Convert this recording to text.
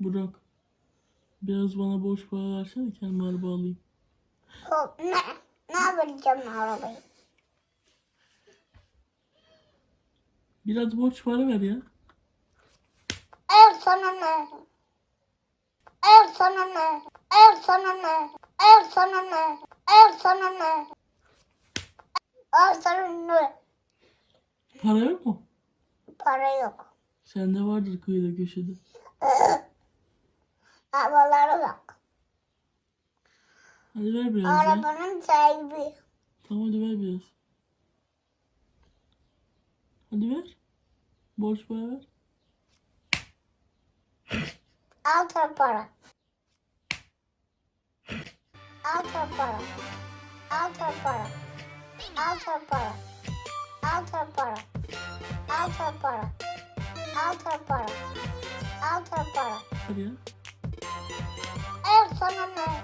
Burak. Biraz bana boş para versene kendime araba alayım. Ne? Ne yapacağım arabayı? Biraz borç para ver ya. El sana ne? El sana ne? El sana ne? El sana ne? El sana ne? El sana ne? Para yok mu? Para yok. Sende vardır kıyıda köşede. Arabaları yok. Hadi ver biraz ya. Arabanın sahibi. Tamam hadi ver biraz. Hadi ver. Borç para ver. Al sana para. Al sana para. Al sana para. Al sana para. Al sana para. Al sana para. Al sana para. Al sana para. Hadi ya. 바나나